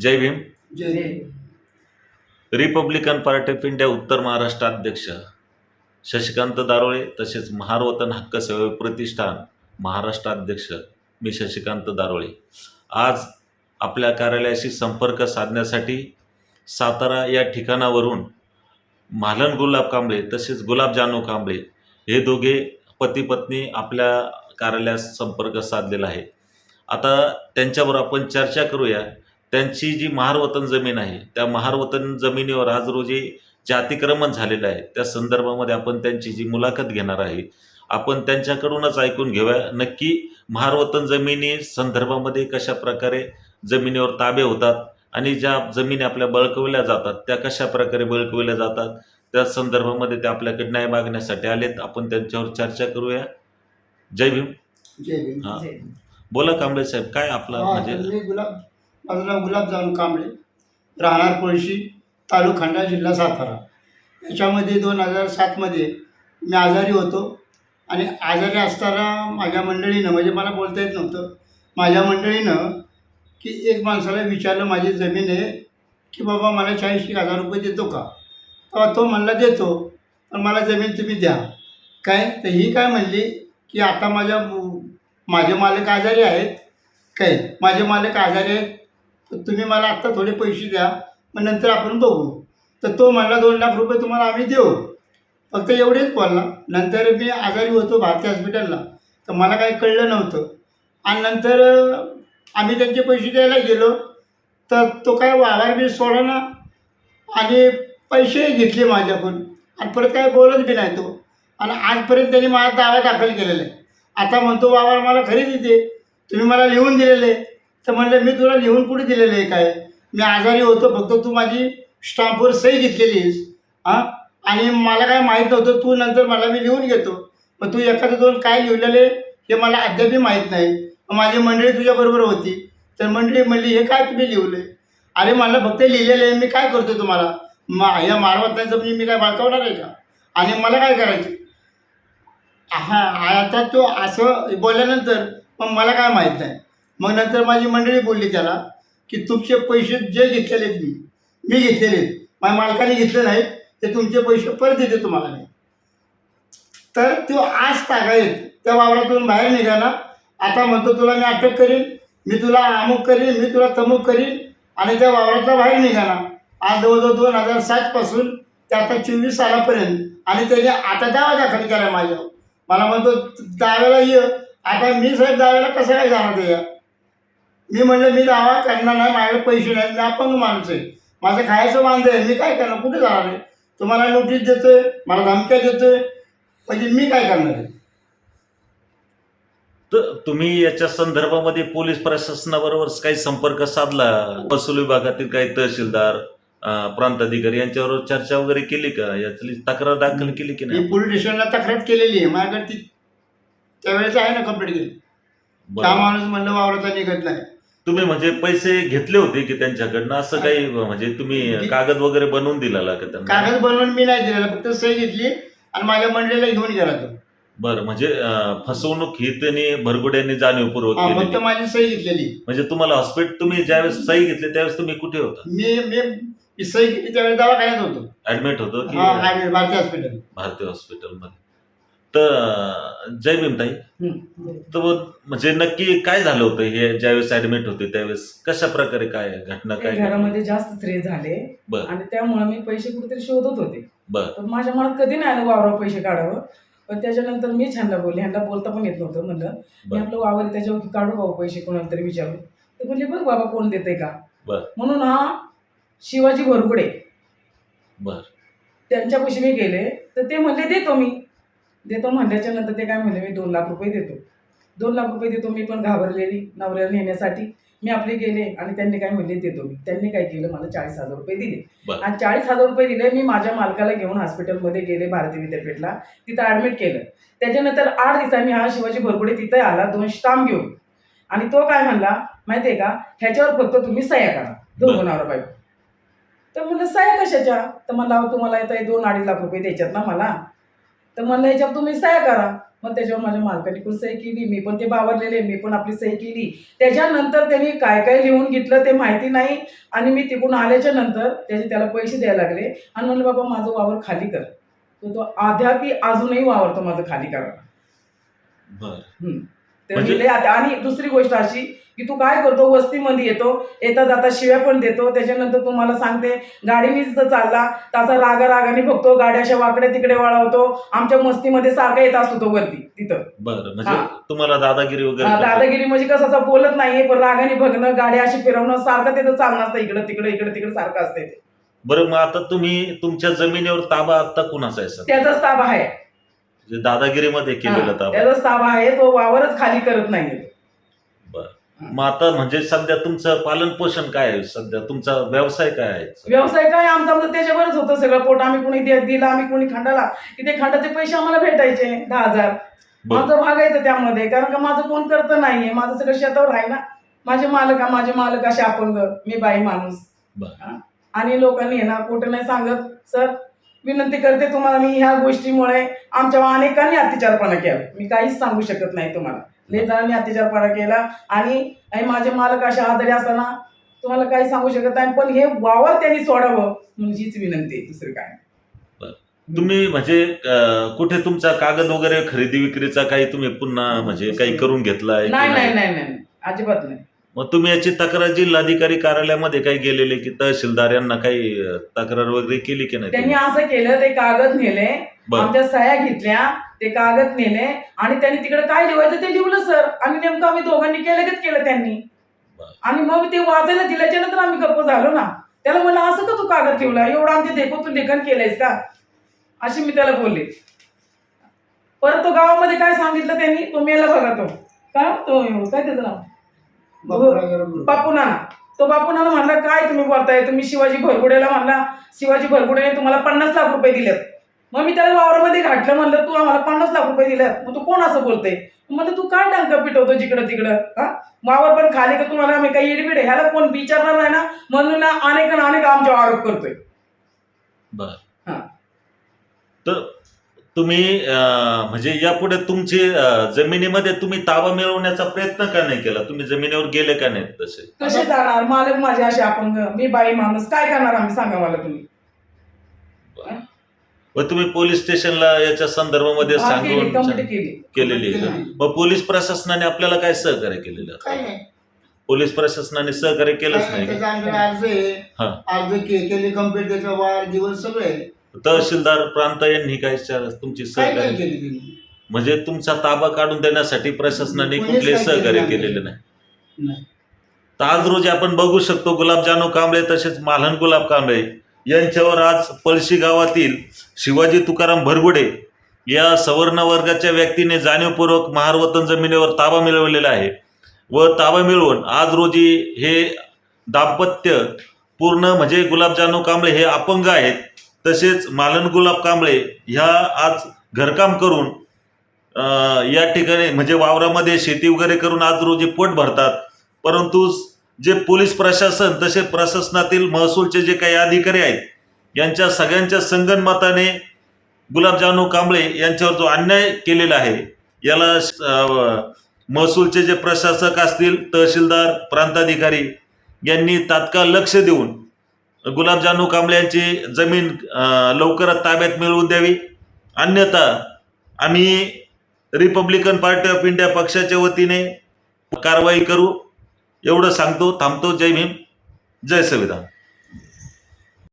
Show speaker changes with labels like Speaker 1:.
Speaker 1: जय भीम.
Speaker 2: जय
Speaker 1: Republican party of India उत्तर महाराष्ट्र अध्यक्ष शशिकांत दारोळे तसेच महारवतन हक्क सेवा प्रतिष्ठान महाराष्ट्र अध्यक्ष मी शशिकांत दारोळे. आज आपल्या कार्यालयाशी संपर्क साधण्यासाठी सातारा या ठिकाणावरून म्हालन गुलाब कांबळे तसेच गुलाब जानू कांबळे हे दोघे पती पत्नी आपल्या कार्यालयास संपर्क साधलेला आहे. आता त्यांच्यावर आपण चर्चा करूया. त्यांची जी महारवतन जमीन आहे त्या महारवतन जमिनीवर आज रोजी जे अतिक्रमण झालेलं आहे. त्या संदर्भामध्ये आपण त्यांची जी मुलाखत घेणार आहे आपण त्यांच्याकडूनच ऐकून घेऊया. नक्की महारवतन जमिनी संदर्भामध्ये कशा प्रकारे जमिनीवर ताबे होतात आणि ज्या जमिनी आपल्या बळकवल्या जातात त्या कशा प्रकारे बळकवल्या जातात त्या संदर्भामध्ये ते आपल्याकडे न्याय मागण्यासाठी आलेत. आपण त्यांच्यावर चर्चा करूया. जय भीम.
Speaker 2: जय भीम.
Speaker 1: हा. बोला कांबळे साहेब काय आपला म्हणजे
Speaker 2: माझं नाव गुलाब कांबळे राहणार पळशी तालुका खंडा जिल्हा सातारा. याच्यामध्ये दोन हजार सातमध्ये मी आजारी होतो आणि आजारी असताना माझ्या मंडळीनं म्हणजे मला बोलता येत नव्हतं माझ्या मंडळीनं की एक माणसाला विचारलं माझी जमीन आहे की बाबा मला चाळीस एक हजार रुपये देतो का? तेव्हा तो म्हणला देतो पण मला जमीन तुम्ही द्या. काय? तर ही काय म्हणली की आता माझ्या माझे मालक आजारी आहेत. काय? माझे मालक आजारी आहेत. तर तुम्ही मला आत्ता थोडे पैसे द्या मग नंतर आपण बघू. तर तो म्हणला दोन लाख रुपये तुम्हाला आम्ही देऊ. फक्त एवढेच बोलला. नंतर मी आजारी होतो भारती हॉस्पिटलला. तर मला काही कळलं नव्हतं. आणि नंतर आम्ही त्यांचे पैसे द्यायला गेलो. तर तो काय वावर बी सोडा ना. आणि पैसेही घेतले माझ्याकडून. आणि परत काय बोलत बी नाही तो. आणि आजपर्यंत त्यांनी माझा दावा दाखल केलेला आहे. आता म्हणतो वावर मला खरेदी दे. तुम्ही मला लिहून दिलेले आहे. तर म्हणलं मी तुला लिहून कुठे दिलेलं आहे काय? मी आजारी होतो फक्त तू माझी स्टाम्पवर सही घेतलेली आहेस. हां? आणि मला काय माहीत नव्हतं तू नंतर मला मी लिहून घेतो. मग तू एखादं दोन काय लिहिलेले हे मला अद्यापही माहीत नाही. माझी मंडळी तुझ्याबरोबर होती. तर मंडळी म्हणली हे काय तुम्ही लिहिलं अरे मला फक्त लिहिलेलं आहे मी काय करतो तुम्हाला? मा या मारवत म्हणजे मी काय बाळकावणार आहे का? आणि मला काय करायचं? हा आता तो असं बोलल्यानंतर मग मला काय माहीत नाही. मग नंतर माझी मंडळी बोलली त्याला की तुमचे पैसे जे घेतलेले आहेत मी मी घेतलेले आहेत माझ्या मालकाने घेतले नाहीत ते तुमचे पैसे परत देते तुम्हाला नाही तर तो आज तागायत. त्या वावरातून बाहेर निघाला. आता म्हणतो तुला मी अटक करीन मी तुला अमुक करीन मी तुला तमुक करीन. आणि त्या वावरातला बाहेर निघाला. आज जवळजवळ दोन हजार सातपासून ते आता चोवीस सालापर्यंत आणि त्याने आता दावा दाखल केला माझ्यावर. मला म्हणतो दाव्याला ये. आता मी साहेब दाव्याला कसं काय जाणार त्याच्या मी म्हणलं मी दावा करणार नाही माझ्याकडे पैसे नाही मी अपंग माणूस आहे माझं खायचं वांद आहे मी काय करणार? कुठे जाणार आहे? तुम्हाला नोटीस देतोय मला धमक्या देतोय. म्हणजे मी काय करणार आहे?
Speaker 1: तर तुम्ही याच्या संदर्भामध्ये पोलीस प्रशासनाबरोबर काही संपर्क साधला? महसूल विभागातील काही तहसीलदार अं, प्रांत अधिकारी यांच्याबरोबर चर्चा वगैरे केली का? यातली तक्रार दाखल केली की
Speaker 2: मी
Speaker 1: नाही
Speaker 2: पोलीस स्टेशनला तक्रार केलेली आहे. माझ्याकडे ती त्यावेळेस आहे ना कंप्लीट केली त्या
Speaker 1: बरं.
Speaker 2: माणूस म्हणलं वावराचा निघत नाही.
Speaker 1: तुम्ही म्हणजे पैसे घेतले होते की त्यांच्याकडनं? असं काही म्हणजे तुम्ही कागद वगैरे बनवून दिलेला का त्यांना?
Speaker 2: कागद बनवून मी नाही दिलेला फक्त सही घेतली आणि माझ्या मंडळीला घेऊन गेला तो.
Speaker 1: बरं म्हणजे अं, फसवणूक ही त्यांनी भरगुड्यांनी जाणीवपूर्वक
Speaker 2: हा, फक्त माझी सही घेतलेली.
Speaker 1: म्हणजे तुम्हाला हॉस्पिटल तुम्ही ज्यावेळेस सही घेतली त्यावेळेस तुम्ही कुठे होता?
Speaker 2: मी मी मी सही केली त्यावेळेस दवाखान्यात होतो.
Speaker 1: ऍडमिट होतो की
Speaker 2: हा हा, भारती हॉस्पिटल.
Speaker 1: भारतीय हॉस्पिटलमध्ये. तर जय भीमताई तर म्हणजे नक्की काय झालं होतं हे ज्यावेळेस ऍडमिट होते त्यावेळेस कशा प्रकारे काय घटना
Speaker 3: ते
Speaker 1: काय?
Speaker 3: घरामध्ये जास्त स्त्रे झाले
Speaker 1: बर.
Speaker 3: आणि त्यामुळे मी पैसे कुठेतरी शोधत होते
Speaker 1: बर.
Speaker 3: तर माझ्या मनात कधी नाही आलं वावरावर पैसे काढावं पण त्याच्यानंतर मीच ह्यांना बोलले ह्यांना बोलता पण येत नव्हतं म्हणलं
Speaker 1: बर.
Speaker 3: मी आपलं वावर आहे, त्याच्यावर काढू भाऊ पैसे कोणाला तरी विचारून ते म्हणले बघ बाबा कोण देते का
Speaker 1: बर.
Speaker 3: म्हणून हा शिवाजी भरगुडे
Speaker 1: बर
Speaker 3: त्यांच्यापाशी मी गेले तर ते म्हणले देतो मी देतो म्हणल्याच्या नंतर ते काय म्हणले मी दोन लाख रुपये देतो. दोन लाख रुपये देतो मी पण घाबरलेली नवऱ्याला नेण्यासाठी. मी आपले गेले आणि त्यांनी काय म्हणले देतो मी. त्यांनी काय केलं मला चाळीस हजार रुपये दिले. आणि चाळीस हजार रुपये दिले मी माझ्या मालकाला घेऊन हॉस्पिटलमध्ये गेले भारती विद्यापीठला. तिथं ॲडमिट केलं. त्याच्यानंतर आठ दिवसांनी हा शिवाजी भरगुडे तिथं आला दोन स्टाम्प घेऊन. आणि तो काय म्हणला माहिती आहे का ह्याच्यावर फक्त तुम्ही सह्या करा. दोन. नवरा बायको तर म्हणलं सह्या कशाच्या? तर अहो, तुम्हाला येतं दोन अडीच लाख रुपये द्यायच्यात ना मला. तर म्हणलं ह्याच्यावर तुम्ही सह्या करा. मग त्याच्यावर माझ्या मालकाने पण सही केली. मी पण ते बावरलेले मी पण आपली सही केली. त्याच्यानंतर त्यांनी काय काय लिहून घेतलं ते माहिती नाही. आणि मी तिकडून आल्याच्यानंतर त्याचे त्याला पैसे द्यायला लागले. आणि म्हणलं बाबा माझं वावर खाली कर. तर तो अद्यापी अजूनही वावरतो माझं खाली करायला
Speaker 1: बर. म्हणजे-
Speaker 3: आणि दुसरी गोष्ट अशी की तू काय करतो वस्तीमध्ये येतो येता जाता शिव्या पण देतो त्याच्यानंतर तुम्हाला सांगते गाडीनीच जर चालला त्याचा रागा रागाने बघतो गाड्या अशा वाकडे तिकडे वळवतो आमच्या मस्तीमध्ये सारखा येत असतो तो वरती तिथं
Speaker 1: बर म्हणजे
Speaker 3: हा.
Speaker 1: तुम्हाला दादागिरी वगैरे
Speaker 3: हा? दादागिरी म्हणजे कसं असं बोलत नाहीये पण रागाने बघणं गाड्या अशी फिरवणं सारखं तिथं चालणं असतं इकडं तिकडं इकडं तिकडं सारखं असते ते.
Speaker 1: बरं मग आता तुम्ही तुमच्या जमिनीवर ताबा आता कुणाचा आहे सर
Speaker 3: त्याचाच ताबा आहे
Speaker 1: म्हणजे दादागिरीमध्ये केलेला ताबा
Speaker 3: त्याचाच ताबा आहे तो वावरच खाली करत नाही
Speaker 1: मग आता म्हणजे सध्या तुमचं पालन पोषण काय आहे? सध्या तुमचा व्यवसाय काय आहे?
Speaker 3: व्यवसाय काय? आमचा आमचं त्याच्यावरच होतं सगळं पोट. आम्ही कोणी दे- दिलं आम्ही कोणी खंडाला. की ते खंडाचे पैसे आम्हाला भेटायचे दहा हजार.
Speaker 1: बरं.
Speaker 3: माझं भागायचं त्यामध्ये. कारण का माझं कोण करतं नाहीये. माझं सगळं शेतावर आहे ना. माझे मालक माझे मालक असे अपंग. मी बाई माणूस.
Speaker 1: बरं.
Speaker 3: हा. आणि लोकांनी आहे ना कुठं नाही सांगत. सर विनंती करते तुम्हाला मी ह्या गोष्टीमुळे आमच्या अनेकांनी अत्याचारपणा केला. मी काहीच सांगू शकत नाही तुम्हाला. लय जणांनी अत्याचारपणा केला. आणि माझे मालक अशा आजारी असताना तुम्हाला काही सांगू शकत नाही पण हे वावर त्यांनी सोडावं म्हणून हीच विनंती आहे दुसरं काय
Speaker 1: तुम्ही म्हणजे कुठे तुमचा कागद वगैरे खरेदी विक्रीचा काही तुम्ही पुन्हा म्हणजे काही करून घेतलाय
Speaker 3: नाही? नाही नाही नाही. अजिबात नाही.
Speaker 1: मग तुम्ही याची तक्रार जिल्हाधिकारी कार्यालयामध्ये काही गेलेले की तहसीलदार यांना काही तक्रार वगैरे केली की नाही
Speaker 3: त्यांनी
Speaker 1: तुम्ही?
Speaker 3: असं केलं ते कागद नेले
Speaker 1: बरं.
Speaker 3: आमच्या सह्या घेतल्या ते कागद नेले आणि त्यांनी तिकडे काय लिहायचं ते लिहिलं सर. आणि नेमकं आम्ही दोघांनी केलं तेच केलं त्यांनी.
Speaker 1: बरं.
Speaker 3: आणि मग ते वाचायला दिल्याच्या नंतर आम्ही गप्प झालो ना. त्याला म्हणलं असं का तू कागद ठेवला? एवढं आमच्या देखोतून लेखन केलंयस का? अशी मी त्याला बोलले. परत तो गावामध्ये काय सांगितलं त्यांनी? तो मेला बघा तो. काय तो काय त्याचं नाव? बापू नाना तो बापू नाना म्हणला काय तुम्ही बोलताय? तुम्ही शिवाजी भरगुडेला म्हणला शिवाजी भरगुडेने तुम्हाला पन्नास लाख रुपये दिलेत. मग मी त्याला वावरामध्ये घातलं म्हणलं तू आम्हाला पन्नास लाख रुपये दिलेत. मग तू कोण असं बोलते म्हणलं तू काय टांका पिटवतो जिकडं तिकडं? हा? वावर पण खाली का तुम्हाला आम्ही काही इडबिड ह्याला कोण विचारणार नाही ना? म्हणून ना अनेक आणि अनेक आमच्यावर आरोप करतोय.
Speaker 1: बर.
Speaker 3: हा.
Speaker 1: तर तुम्ही म्हणजे यापुढे तुमची जमिनीमध्ये तुम्ही ताबा मिळवण्याचा प्रयत्न का नाही केला? तुम्ही जमिनीवर गेले का नाहीत तसे?
Speaker 3: कसे जाणार? मालक माझे असे अपंग. मी बाई माणूस. काय करणार आम्ही? सांगा मला तुम्ही.
Speaker 1: व. तुम्ही पोलीस स्टेशनला याच्या संदर्भामध्ये
Speaker 3: हा, केली
Speaker 1: सांगून
Speaker 3: केली.
Speaker 1: केलेली आहे का? मग पोलीस प्रशासनाने आपल्याला काय सहकार्य केलेलं?
Speaker 2: काय नाही.
Speaker 1: पोलीस प्रशासनाने सहकार्य केलंच नाही
Speaker 2: नाही,
Speaker 1: का?
Speaker 2: अर्ज
Speaker 1: हा.
Speaker 2: आहे अर्ज के- केले कंप्लीट त्याचा वार दिवस सगळे आहे.
Speaker 1: तहसीलदार प्रांत यांनी काय तुमची
Speaker 2: काय
Speaker 1: सहकार्य
Speaker 2: केली त्यांनी
Speaker 1: म्हणजे तुमचा ताबा काढून देण्यासाठी प्रशासनाने
Speaker 2: कोणीच
Speaker 1: कुठले
Speaker 2: केलं
Speaker 1: सहकार्य
Speaker 2: नाही.
Speaker 1: केलेले नाही.
Speaker 2: नाही.
Speaker 1: तर आज रोजी आपण बघू शकतो गुलाबजानू कांबळे तसेच मालहन गुलाब कांबळे यांच्यावर आज पळशी गावातील शिवाजी तुकाराम भरगुडे या सवर्ण वर्गाच्या व्यक्तीने जाणीवपूर्वक महारवतन जमिनीवर ताबा मिळवलेला आहे व ताबा मिळवून आज रोजी हे दाम्पत्य पूर्ण म्हणजे गुलाबजानू कांबळे हे अपंग आहेत. तसेच मालन गुलाब कांबळे ह्या आज घरकाम करून या ठिकाणी म्हणजे वावरामध्ये शेती वगैरे करून आज रोजी पोट भरतात. परंतु जे पोलीस प्रशासन तसे प्रशासनातील महसूलचे जे काही अधिकारी आहेत यांच्या सगळ्यांच्या संगनमताने गुलाबजानू कांबळे यांच्यावर जो अन्याय केलेला आहे याला महसूलचे जे प्रशासक असतील तहसीलदार प्रांताधिकारी यांनी तात्काळ लक्ष देऊन गुलाबजानू कांबळ्यांची जमीन लवकरात ताब्यात मिळवून द्यावी. अन्यथा आम्ही रिपब्लिकन पार्टी ऑफ इंडिया पक्षाच्या वतीने कारवाई करू. एवढं सांगतो थांबतो. जय भीम जय संविधान.